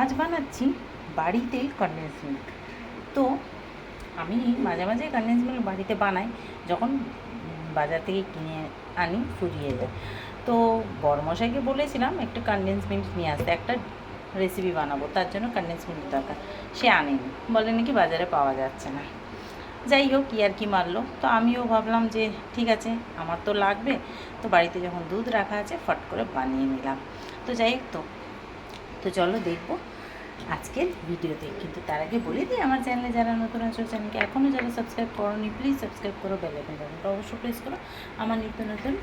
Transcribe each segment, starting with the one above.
আজ বানাচ্ছি বাড়িতে কনডেন্স মিল্ক তো আমি মাঝে মাঝে কনডেন্স মিল্ক বাড়িতে বানাই, যখন বাজার থেকে কিনে আনি ফুরিয়ে যায়। তো বড়মশাইকে বলেছিলাম একটু কনডেন্স মিল্ক নিয়ে আসতে, একটা রেসিপি বানাবো, তার জন্য কনডেন্স মিল্ক দরকার। সে আনেনি, বলে নাকি বাজারে পাওয়া যাচ্ছে না। যাই হোক, কি আর কি মারলো? তো আমিও ভাবলাম যে ঠিক আছে, আমার তো লাগবে। তো বাড়িতে যখন দুধ রাখা আছে, ফট করে বানিয়ে নিলাম। তো যাই হোক, তো তো চলো দেখব আজকের ভিডিওতে। কিন্তু তার আগে বলে দিই, আমার চ্যানেলে যারা নতুন আছে, চ্যানেলকে এখনও যারা সাবস্ক্রাইব করোনি প্লিজ সাবস্ক্রাইব করো বেল আইকন বাটনটা অবশ্যই প্রেস করো। আমার নিত্য নতুন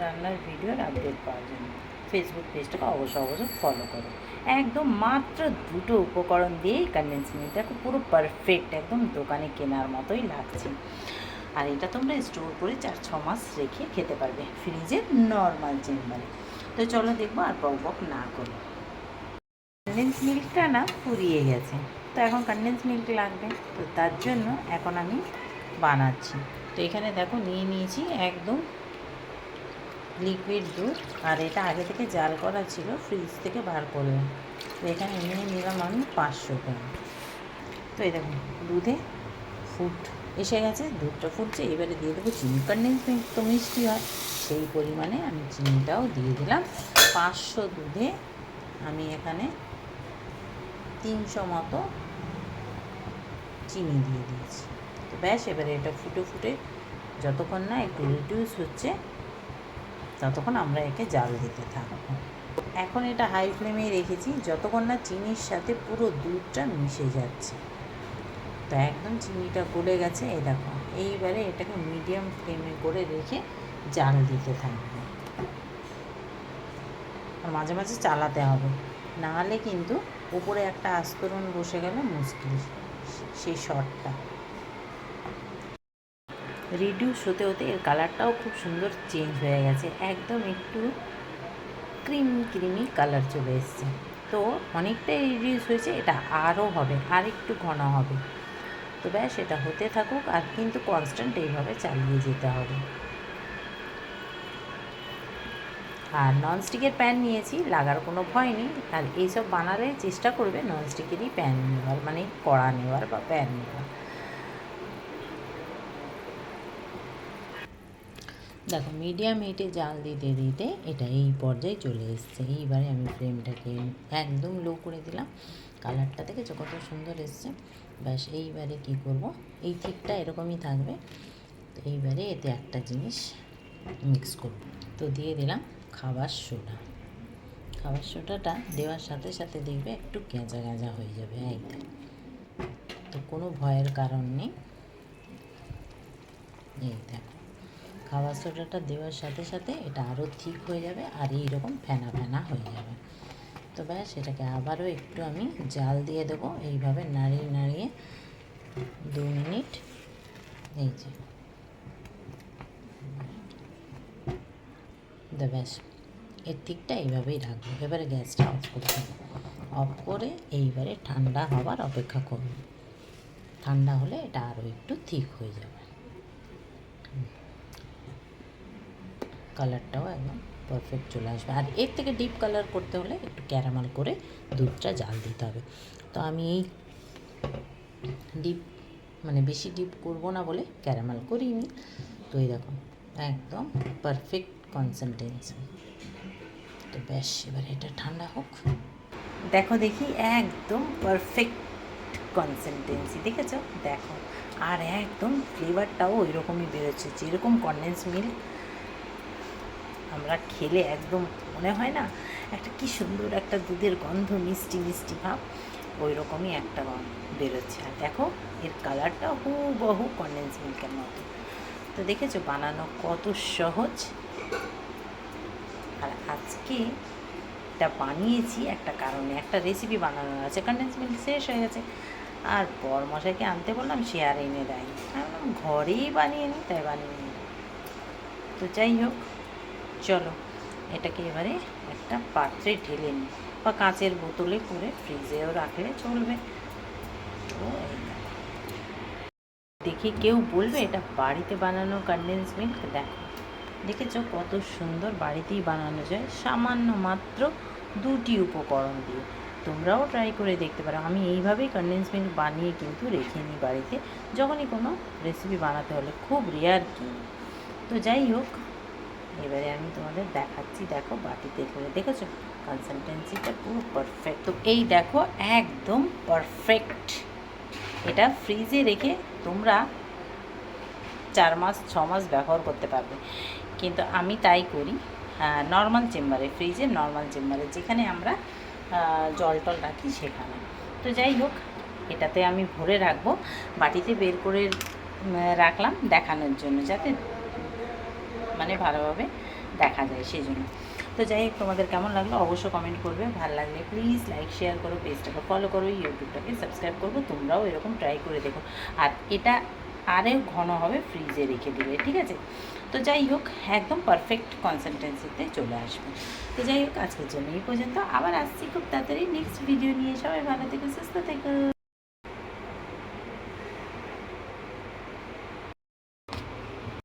রান্নার ভিডিওর আপডেট পাওয়ার জন্য। ফেসবুক পেজটাকে অবশ্যই অবশ্যই ফলো করো। একদম মাত্র দুটো উপকরণ দিয়েই কনডেন্স মিল্ক দেখো পুরো পারফেক্ট একদম দোকানে কেনার মতোই লাগছে। আর এটা তোমরা স্টোর করে চার, ছ মাস রেখে খেতে পারবে। ফ্রিজের নর্মাল চেম্বারে তো চলো দেখব আর বক বক না করো। কনডেন্স মিল্কটা না ফুরিয়ে গেছে। তো এখন কনডেন্স মিল্ক লাগবে। তো তার জন্য এখন আমি বানাচ্ছি। তো এখানে দেখো নিয়ে নিয়েছি একদম লিকুইড দুধ। আর এটা আগে থেকে জাল করা ছিল ফ্রিজ থেকে বার করলাম। তো এখানে নিয়ে নিলাম আমি পাঁচশো গ্রাম। তো এই দেখুন দুধে ফুট এসে গেছে, দুধটা ফুটছে। এবারে দিয়ে দেবো চিনি। কন্ডেন্স মিল্ক তো মিষ্টি হয়, সেই পরিমাণে আমি চিনিটাও দিয়ে দিলাম। পাঁচশো দুধে আমি এখানে তিনশো মতো চিনি দিয়ে দিয়েছি। তো ব্যাস, এবারে এটা ফুটে ফুটে যতক্ষণ না একটু রিডিউস হচ্ছে, ততক্ষণ আমরা একে জাল দিতে থাকব। এখন এটা হাই ফ্লেমে রেখেছি, যতক্ষণ না চিনির সাথে পুরো দুধটা মিশে যাচ্ছে। তো একদম চিনিটা গলে গেছে, এই দেখো, এইবারে এটাকে মিডিয়াম ফ্লেমে করে রেখে জাল দিতে থাকবে। আর মাঝে মাঝে চালাতে হবে। নাহলে কিন্তু উপরে একটা আস্তরণ বসে গেলে মুশকিল সেই শটটা। রিডিউস হতে হতে এর কালারটাও খুব সুন্দর চেঞ্জ হয়ে গেছে। একদম একটু ক্রিম ক্রিমি কালার চলে এসছে। তো অনেকটাই রিডিউস হয়েছে, এটা আরও হবে আর একটু ঘন হবে। তো ব্যাস, এটা হতে থাকুক আর কিন্তু কনস্ট্যান্ট এইভাবে চালিয়ে যেতে হবে। আর ননস্টিকের প্যান নিয়েছি, লাগার কোনো ভয় নেই। আর এইসব বানালে চেষ্টা করবে ননস্টিকেরই প্যান নেওয়ার মানে কড়া নেওয়ার বা প্যান নেওয়ার। দেখো মিডিয়াম হিটে জাল দিতে দিতে এটা এই পর্যায়ে চলে এসছে। এইবারে আমি ফ্লেমটাকে একদম লো করে দিলাম। কালারটা দেখেছ কত সুন্দর এসছে? ব্যাস, এইবারে কি করব? এই থিকটা এরকমই থাকবে। তো এইবারে এতে একটা জিনিস মিক্স করব। তো দিয়ে দিলাম। খাবার সোডা। খাবার সোডাটা দেওয়ার সাথে সাথে দেখবে একটু গেঁজা গেঁজা হয়ে যাবে একদম তো কোনো ভয়ের কারণ নেই। এই দেখো। খাবার সোডাটা দেওয়ার সাথে সাথে এটা আরও ঠিক হয়ে যাবে আর এই রকম ফেনা ফেনা হয়ে যাবে। তো ব্যাস, এটাকে আবারও একটু আমি জাল দিয়ে দেবো। এইভাবে নাড়িয়ে নাড়িয়ে দু মিনিট। এই যে। দা ব্যাস এর দিকটা এইভাবেই রাখব এবারে গ্যাসটা অফ করে দেবো অফ করে এইবারে ঠান্ডা হবার অপেক্ষা করব ঠান্ডা হলে এটা আরও একটু ঠিক হয়ে যাবে। কালারটাও একদম পারফেক্ট চলে আসবে। আর এর থেকে ডিপ কালার করতে হলে একটু ক্যারামাল করে দুধটা জাল দিতে হবে। তো আমি এই ডিপ মানে বেশি ডিপ করব না বলে ক্যারামাল করিনি। তো এই দেখো একদম পারফেক্ট কনসিস্টেন্সি তো ব্যাস এবার এটা ঠান্ডা হোক। দেখো দেখি, একদম পারফেক্ট কনসিস্টেন্সি দেখেছ? দেখো, আর একদম ফ্লেভারটাও ওই রকমই বেরোচ্ছে, যেরকম কন্ডেন্স মিল্ক আমরা খেলে একদম মনে হয় না, একটা কি সুন্দর একটা দুধের গন্ধ, মিষ্টি মিষ্টি ভাব ওই রকমই একটা বেরোচ্ছে। আর দেখো, এর কালারটা হুবহু কন্ডেন্স মিল্কের মতো। তো দেখেছ, বানানো কত সহজ। আর আজকে এটা বানিয়েছি একটা কারণে, একটা রেসিপি বানানোর আছে কন্ডেন্স মিল্ক শেষ হয়ে গেছে। আর বর মশাইকে আনতে বললাম, সে আর এনে দেয়নি। আমি ঘরেই বানিয়ে নিই তাই বানিয়ে নিই তো যাই হোক, চলো, এটাকে এবারে একটা পাত্রে ঢেলে নিই বা কাঁচের বোতলে করে ফ্রিজেও রাখলে চলবে। তো। দেখি। কেউ বলবে, এটা বাড়িতে বানানো কন্ডেন্স মিল্ক দেখো। দেখেছ কত সুন্দর বাড়িতেই বানানো যায়, সামান্য মাত্র দুটি উপকরণ দিয়ে। তোমরাও ট্রাই করে দেখতে পারো। আমি এইভাবেই কনডেন্স মিল্ক বানিয়ে কিন্তু রেখে নিই বাড়িতে। যখনই কোনো রেসিপি বানাতে হলে খুব রেয়ার কিনি তো যাই হোক, এবারে আমি তোমাদের দেখাচ্ছি, দেখো বাটিতে করে। দেখেছ? কনসিস্টেন্সিটা পুরো পারফেক্ট তো এই দেখো, একদম পারফেক্ট এটা ফ্রিজে রেখে তোমরা চার মাস, ছ মাস ব্যবহার করতে পারবে। কিন্তু আমি তাই করি নর্মাল চেম্বারে ফ্রিজে নর্মাল চেম্বারে যেখানে আমরা জল টল রাখি সেখানে। তো যাই হোক, এটাতে আমি ভরে রাখব, বাটিতে বের করে রাখলাম দেখানোর জন্য, যাতে মানে ভালোভাবে দেখা যায় সেই জন্য তো যাই হোক, তোমাদের কেমন লাগল অবশ্যই কমেন্ট করবে। ভালো লাগলে প্লিজ লাইক শেয়ার করো পেজটাকে ফলো করো ইউটিউবটাকে সাবস্ক্রাইব করব, তোমরাও এরকম ট্রাই করে দেখো। আর এটা আরেও ঘন হবে ফ্রিজে রেখে দিলে ঠিক আছে? তো যাই হোক, একদম পারফেক্ট কনসিস্টেন্সিতে চলে আসবে। তো যাই হোক, আজকের জন্য এই পর্যন্ত। আবার আসছি খুব তাড়াতাড়ি। নেক্সট ভিডিও নিয়ে সবাই ভালো থেকো, সুস্থ থেকো।